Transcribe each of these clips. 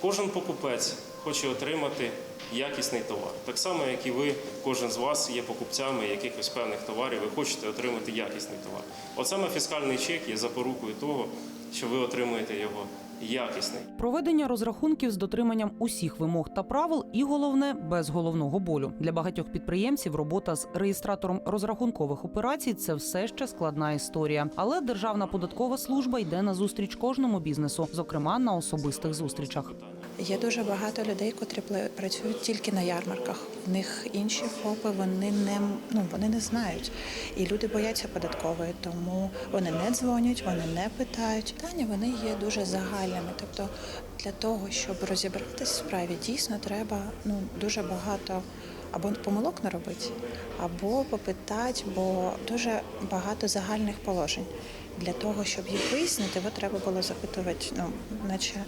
Кожен покупець хоче отримати якісний товар. Так само, як і ви, кожен з вас є покупцями якихось певних товарів, ви хочете отримати якісний товар. От саме фіскальний чек є запорукою того, що ви отримуєте його якісний. Проведення розрахунків з дотриманням усіх вимог та правил, і головне без головного болю для багатьох підприємців. Робота з реєстратором розрахункових операцій це все ще складна історія. Але Державна податкова служба йде на зустріч кожному бізнесу, зокрема на особистих зустрічах. Є дуже багато людей, котрі працюють тільки на ярмарках. В них інші ФОПи, вони не ну вони не знають. І люди бояться податкової, тому вони не дзвонять, вони не питають. Питання вони є дуже загальними. Тобто для того, щоб розібратися в справі, дійсно треба ну дуже багато. Або помилок не робити, або попитати, бо дуже багато загальних положень. Для того, щоб їх вияснити, треба було запитувати, ну, наче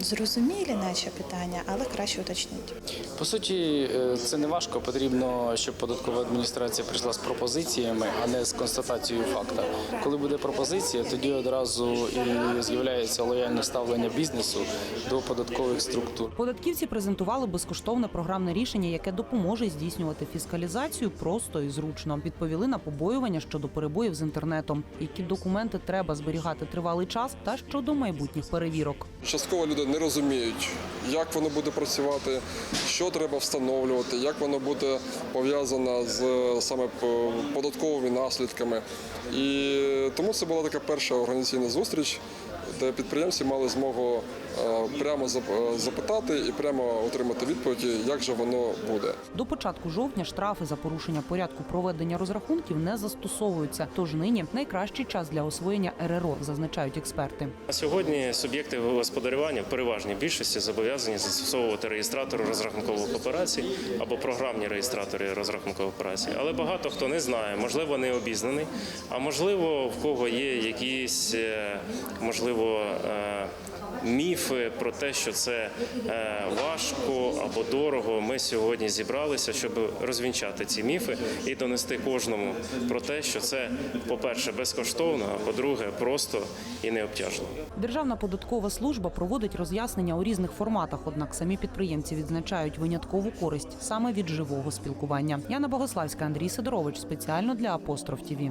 зрозумілі, наче питання, але краще уточнити. По суті, е, це не важко. Потрібно, щоб податкова адміністрація прийшла з пропозиціями, а не з констатацією факта. Коли буде пропозиція, тоді одразу і з'являється лояльне ставлення бізнесу до податкових структур. Податківці презентували безкоштовне програмне рішення, яке допоможе здійснювати фіскалізацію просто і зручно. Відповіли на побоювання щодо перебоїв з інтернетом, які документи треба зберігати тривалий час, та щодо майбутніх перевірок. Частково люди не розуміють, як воно буде працювати, що треба встановлювати, як воно буде пов'язано з саме податковими наслідками. І тому це була така перша організаційна зустріч, де підприємці мали змогу е, прямо е, запитати і прямо отримати відповіді, як же воно буде. До початку жовтня штрафи за порушення порядку проведення розрахунків не застосовуються. Тож нині найкращий час для освоєння РРО, зазначають експерти. На сьогодні суб'єкти господарювання в переважній більшості зобов'язані застосовувати реєстратор розрахункових операцій або програмні реєстратори розрахункових операцій. Але багато хто не знає, можливо, не обізнаний, а можливо, в кого є якісь е, можливо. е, Міфи про те, що це е, важко або дорого. Ми сьогодні зібралися, щоб розвінчати ці міфи і донести кожному про те, що це, по-перше, безкоштовно, а по-друге, просто і необтяжно. Державна податкова служба проводить роз'яснення у різних форматах. Однак самі підприємці відзначають виняткову користь саме від живого спілкування. Яна Богославська, Андрій Сидорович спеціально для Апостроф ТІВІ.